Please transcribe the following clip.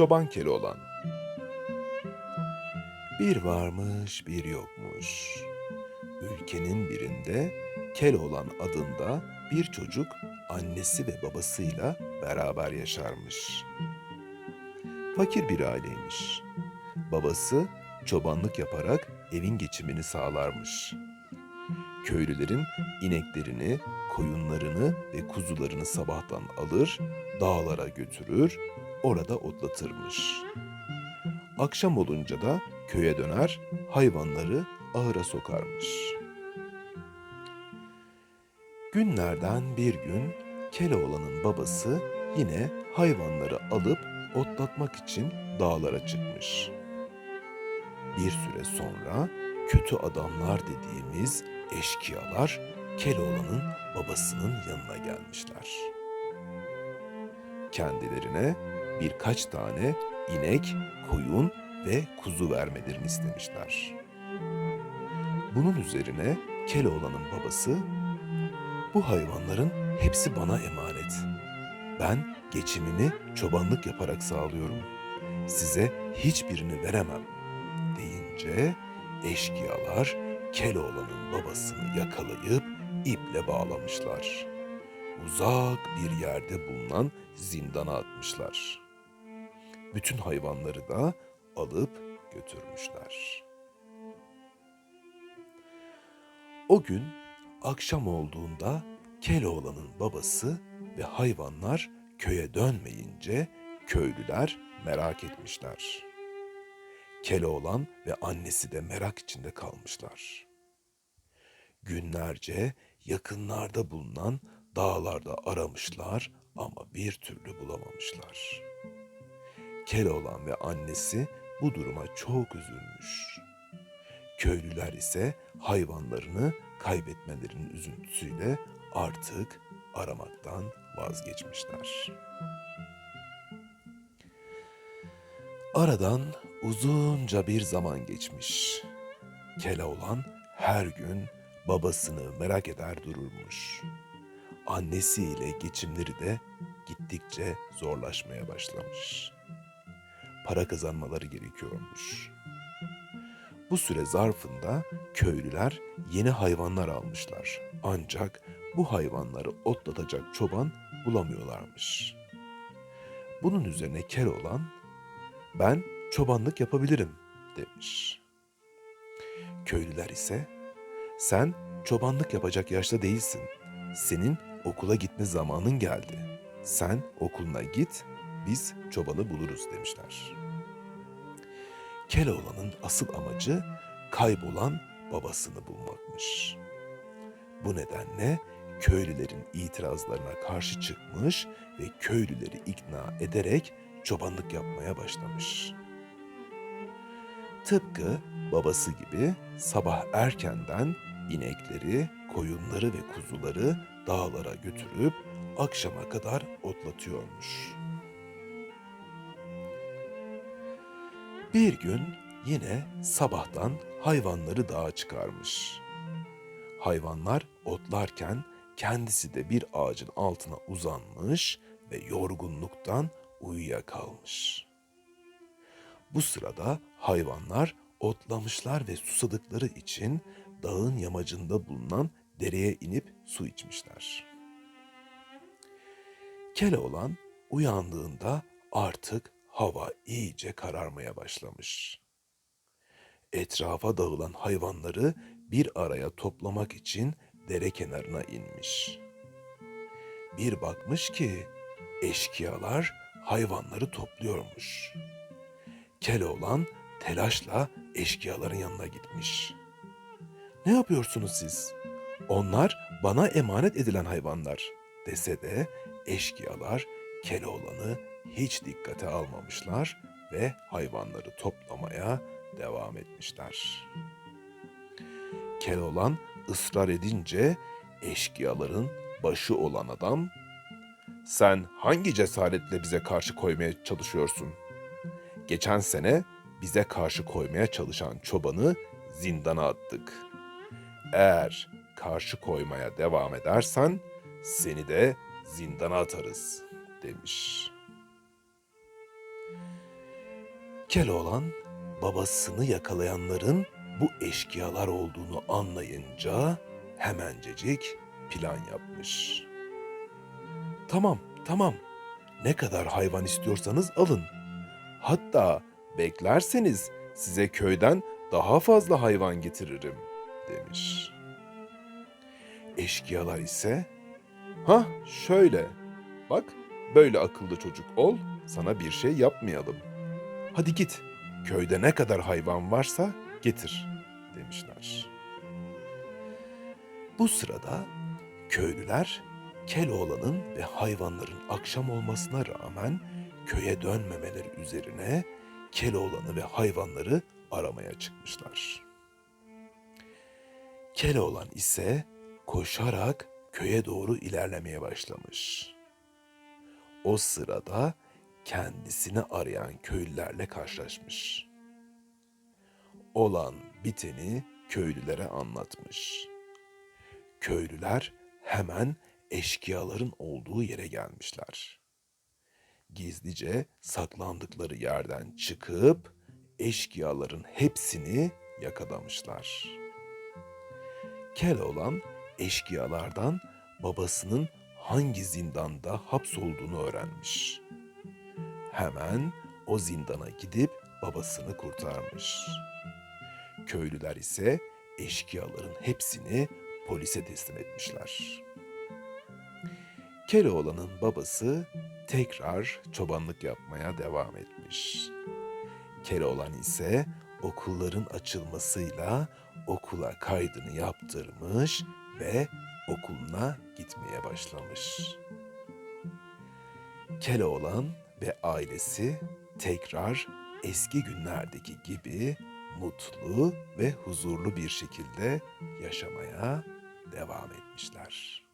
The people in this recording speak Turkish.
Çoban Keloğlan Bir varmış bir yokmuş. Ülkenin birinde Keloğlan adında bir çocuk annesi ve babasıyla beraber yaşarmış. Fakir bir aileymiş. Babası çobanlık yaparak evin geçimini sağlarmış. Köylülerin ineklerini, koyunlarını ve kuzularını sabahtan alır, dağlara götürür, orada otlatırmış. Akşam olunca da köye döner, hayvanları ahıra sokarmış. Günlerden bir gün Keloğlan'ın babası yine hayvanları alıp otlatmak için dağlara çıkmış. Bir süre sonra kötü adamlar dediğimiz eşkıyalar Keloğlan'ın babasının yanına gelmişler. Kendilerine birkaç tane inek, koyun ve kuzu vermelerini istemişler. Bunun üzerine Keloğlan'ın babası, bu hayvanların hepsi bana emanet. Ben geçimimi çobanlık yaparak sağlıyorum. Size hiçbirini veremem deyince eşkıyalar Keloğlan'ın babasını yakalayıp iple bağlamışlar. Uzak bir yerde bulunan zindana atmışlar. Bütün hayvanları da alıp götürmüşler. O gün akşam olduğunda Keloğlan'ın babası ve hayvanlar köye dönmeyince köylüler merak etmişler. Keloğlan ve annesi de merak içinde kalmışlar. Günlerce yakınlarda bulunan dağlarda aramışlar ama bir türlü bulamamışlar. Keloğlan ve annesi bu duruma çok üzülmüş. Köylüler ise hayvanlarını kaybetmelerinin üzüntüsüyle artık aramaktan vazgeçmişler. Aradan uzunca bir zaman geçmiş. Keloğlan her gün babasını merak eder dururmuş. Annesiyle geçimleri de gittikçe zorlaşmaya başlamış. Para kazanmaları gerekiyormuş. Bu süre zarfında köylüler yeni hayvanlar almışlar. Ancak bu hayvanları otlatacak çoban bulamıyorlarmış. Bunun üzerine Keloğlan, ben çobanlık yapabilirim demiş. Köylüler ise, sen çobanlık yapacak yaşta değilsin. Senin okula gitme zamanın geldi. Sen okuluna git, biz çobanı buluruz demişler. Keloğlan'ın asıl amacı kaybolan babasını bulmakmış. Bu nedenle köylülerin itirazlarına karşı çıkmış ve köylüleri ikna ederek çobanlık yapmaya başlamış. Tıpkı babası gibi sabah erkenden inekleri, koyunları ve kuzuları dağlara götürüp akşama kadar otlatıyormuş. Bir gün yine sabahtan hayvanları dağa çıkarmış. Hayvanlar otlarken kendisi de bir ağacın altına uzanmış ve yorgunluktan uyuyakalmış. Bu sırada hayvanlar otlamışlar ve susadıkları için dağın yamacında bulunan dereye inip su içmişler. Keloğlan uyandığında artık hava iyice kararmaya başlamış. Etrafa dağılan hayvanları bir araya toplamak için dere kenarına inmiş. Bir bakmış ki eşkıyalar hayvanları topluyormuş. Keloğlan telaşla eşkıyaların yanına gitmiş. Ne yapıyorsunuz siz? Onlar bana emanet edilen hayvanlar dese de eşkıyalar Keloğlan'ı hiç dikkate almamışlar ve hayvanları toplamaya devam etmişler. Keloğlan ısrar edince eşkıyaların başı olan adam sen hangi cesaretle bize karşı koymaya çalışıyorsun? Geçen sene bize karşı koymaya çalışan çobanı zindana attık. Eğer karşı koymaya devam edersen seni de zindana atarız demiş. Keloğlan babasını yakalayanların bu eşkıyalar olduğunu anlayınca hemencecik plan yapmış. Tamam, tamam. Ne kadar hayvan istiyorsanız alın. Hatta beklerseniz size köyden daha fazla hayvan getiririm demiş. Eşkıyalar ise ha şöyle bak böyle akıllı çocuk ol sana bir şey yapmayalım. Hadi git köyde ne kadar hayvan varsa getir demişler. Bu sırada köylüler Keloğlan'ın ve hayvanların akşam olmasına rağmen köye dönmemeleri üzerine Keloğlan'ı ve hayvanları aramaya çıkmışlar. Keloğlan ise koşarak köye doğru ilerlemeye başlamış. O sırada kendisini arayan köylülerle karşılaşmış. Olan biteni köylülere anlatmış. Köylüler hemen eşkıyaların olduğu yere gelmişler. Gizlice saklandıkları yerden çıkıp eşkıyaların hepsini yakalamışlar. Keloğlan eşkıyalardan babasının hangi zindanda hapsolduğunu öğrenmiş. Hemen o zindana gidip babasını kurtarmış. Köylüler ise eşkıyaların hepsini polise teslim etmişler. Keloğlan'ın babası tekrar çobanlık yapmaya devam etmiş. Keloğlan ise okulların açılmasıyla okula kaydını yaptırmış ve okuluna gitmeye başlamış. Keloğlan ve ailesi tekrar eski günlerdeki gibi mutlu ve huzurlu bir şekilde yaşamaya devam etmişler.